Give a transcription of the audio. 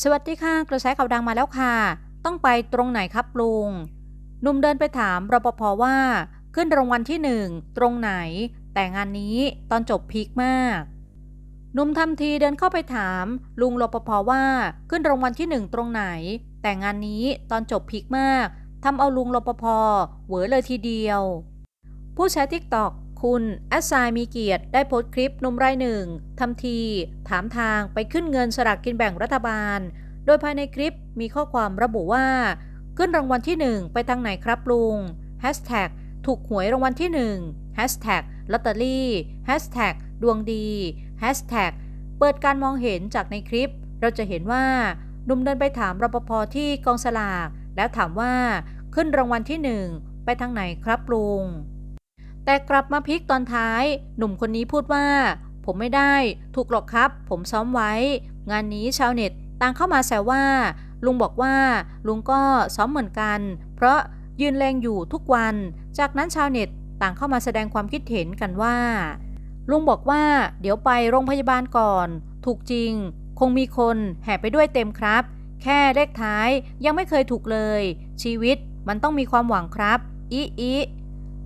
สวัสดีค่ะกระแสข่าวดังมาแล้วค่ะ ต้องไปตรงไหนครับลุงหนุ่มเดินไปถามรปภว่า ขึ้นรางวัลที่หนึ่งตรงไหน แต่งานนี้ตอนจบพีคมากหนุ่มทำทีเดินเข้าไปถาม ลุงรปภว่าขึ้นรางวัลที่หนึ่งตรงไหน แต่งานนี้ตอนจบพีคมากทำเอาลุงรปภเหวอเลยทีเดียว ผู้ใช้ทิกตอก คุณแอสไซมีเกียรติได้โพสต์คลิปนุ่มรายหนึ่งทำที ถามทางไปขึ้นเงินสลากกินแบ่งรัฐบาล โดยภายในคลิปมีข้อความระบุว่า ขึ้นรางวัลที่ 1 ไปทางไหนครับลุงถูกหวยรางวัลที่1 Hashtag ลอตเตอรี่ดวงดีเปิดการมองเห็นจากในคลิป เราจะเห็นว่าหนุ่มเดินไปถามรปภที่กองสลากแล้วถามว่าขึ้นรางวัลที่ 1 ไปทางไหนครับลุง แต่กลับมาพลิกตอนท้าย หนุ่มคนนี้พูดว่า ผมไม่ได้ ถูกหรอกครับ ผมซ้อมไว้ งานนี้ชาวเน็ตต่างเข้ามาแซวว่า ลุงบอกว่า ลุงก็ซ้อมเหมือนกัน เพราะยืนแรงอยู่ทุกวัน จากนั้นชาวเน็ตต่างเข้ามาแสดงความคิดเห็นกันว่า ลุงบอกว่าเดี๋ยวไปโรงพยาบาลก่อน ถูกจริง คงมีคนแห่ไปด้วยเต็มครับ แค่เลขท้ายยังไม่เคยถูกเลย ชีวิตมันต้องมีความหวังครับ อีอี